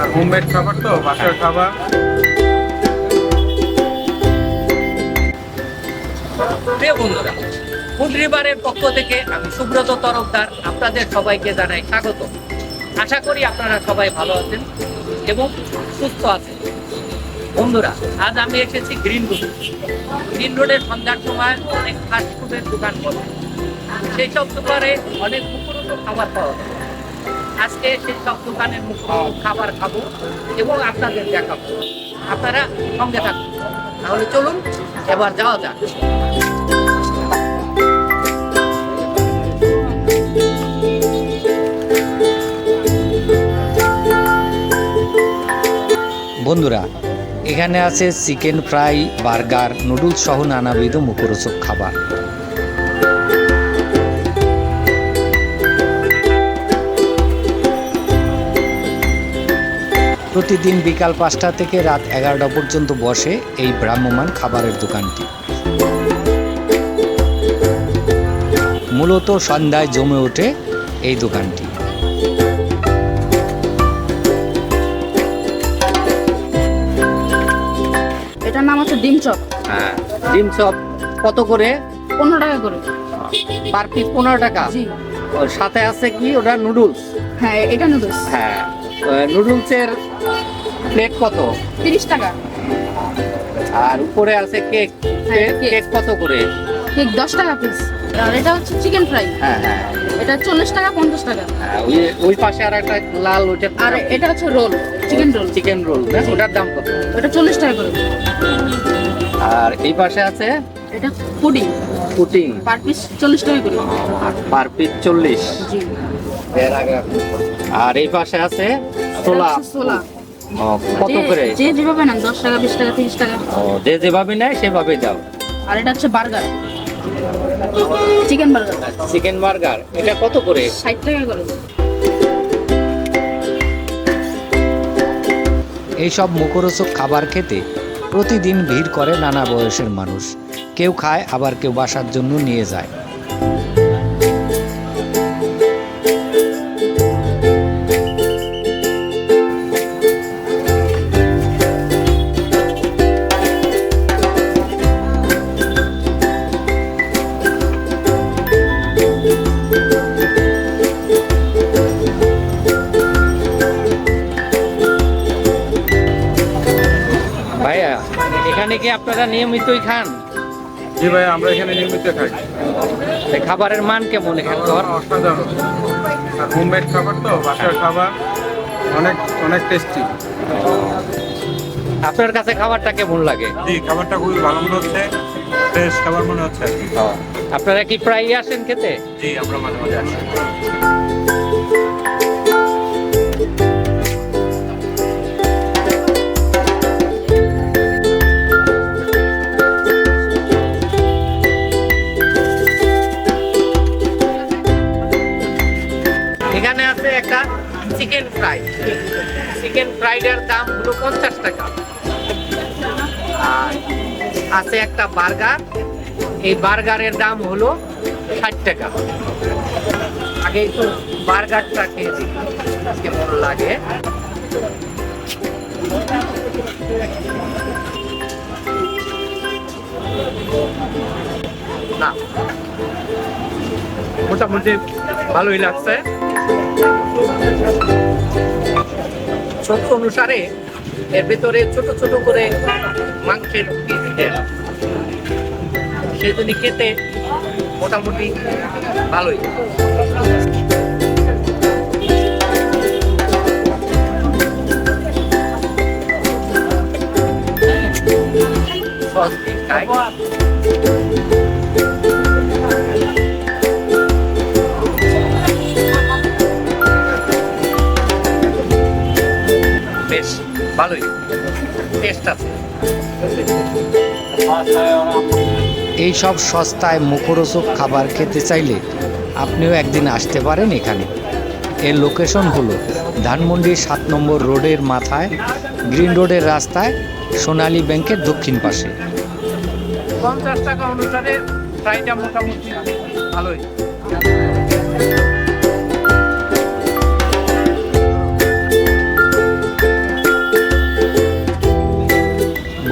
আর homemade খাবার তো, বাসার খাবার। প্রিয় বন্ধুরা ফুড পক্ষ থেকে আমি সুব্রত তরফদার আপনাদের সবাইকে জানাই স্বাগত। আশা করি আপনারা সবাই ভালো আছেন এবং সুস্থ আছেন। বন্ধুরা, আজ আমি এসেছি গ্রিন রোড। গ্রিন রোডের সন্ধ্যার সময় অনেক ফাস্ট ফুডের দোকান বসে। সেই সব দোকানে অনেক মুখরোচ খাবার পাওয়া যায়। আজকে সেই সব দোকানের মুখরোচ খাবার খাব এবং আপনাদের দেখাবো। আপনারা সঙ্গে থাকুন। তাহলে চলুন, এবার যাওয়া যাক। বন্ধুরা, এখানে আছে চিকেন ফ্রাই, বার্গার, নুডলস সহ নানাবিধ মুখরোচক খাবার। প্রতিদিন বিকাল পাঁচটা থেকে রাত এগারোটা পর্যন্ত বসে এই ভ্রাম্যমান খাবারের দোকানটি। মূলত সন্ধ্যায় জমে ওঠে এই দোকানটি। এটার নাম হচ্ছে ডিম চপ। হ্যাঁ ডিম চপ কত করে? পনেরো টাকা করে। পার পিস পনেরো টাকা। জি। সাথে আছে কি ওটা নুডলস? হ্যাঁ এটা নুডলস। হ্যাঁ। নুডলসের প্লেট কত? তিরিশ টাকা। আর উপরে আছে কেক। হ্যাঁ, কেক। কেক। কত করে? ঠিক দশ টাকা পিস আর এটা হচ্ছে চিকেন ফ্রাই হ্যাঁ হ্যাঁ। এটা চল্লিশ টাকা পঞ্চাশ টাকা। হ্যাঁ, ওই ওই পাশে আর একটা লাল ওইটা আর এটা হচ্ছে roll chicken roll chicken roll ওটার দাম কত? এটা চল্লিশ টাকা করে। আর এই পাশে আছে? এটা পুডিং পুটিং পার পিস চল্লিশ টাকা করে। পার পিস চল্লিশ। জি। আর এই পাশে আছে ছোলা। ছোলা। ও, কত করে? যে যেভাবে নেন দশ টাকা বিশ টাকা তিরিশ টাকা। ও যে যেভাবে নেয় সেভাবে দাও। আর এটা হচ্ছে burger. Chicken burger. Chicken burger এটা কত করে? ষাট টাকা করে। এইসব মুখরোচক খাবার খেতে প্রতিদিন ভিড় করে নানা বয়সের মানুষ। কেউ খায় আবার কেউ বাসার জন্য নিয়ে যায়। এখানে কি আপনারা নিয়মিতই খান। জি ভাই আমরা এখানে নিয়মিত খাই। খাবারের মান কেমন এখানকার অসাধারণ। আর হোমমেড খাবার তো বাসার খাবার অনেক অনেক টেস্টি আপনার কাছে খাবারটা কেমন লাগে? জি খাবারটা খুবই ভালো মনে হচ্ছে ফ্রেশ খাবার মনে হচ্ছে। আপনারা কি প্রায়ই আসেন খেতে? জি আমরা মাঝে মাঝে আসি। চিকেন ফ্রাই চিকেন ফ্রাইডের দাম হলো পঞ্চাশ টাকা। আর আছে একটা বার্গার। এই বার্গারের দাম হলো ষাট টাকা। আগে একটু বার্গারটা খেয়েছি কেমন লাগে। না। মোটামুটি ভালোই লাগছে। ছোট অনুসারে এর ভেতরে ছোট ছোট করে মাংসের পিস দেয়া সেই খেতে মোটামুটি ভালোই। ভালোই। টেস্ট আছে। এই সব সস্তায় মুখরোচক খাবার খেতে চাইলে আপনিও একদিন আসতে পারেন এখানে। এর লোকেশন হলো ধানমন্ডির সাত নম্বর রোডের মাথায় গ্রিন রোডের রাস্তায় সোনালী ব্যাংকের দক্ষিণ পাশে। পঞ্চাশ টাকা অনুসারে ফ্রাইটা মোটামুটি ভালোই।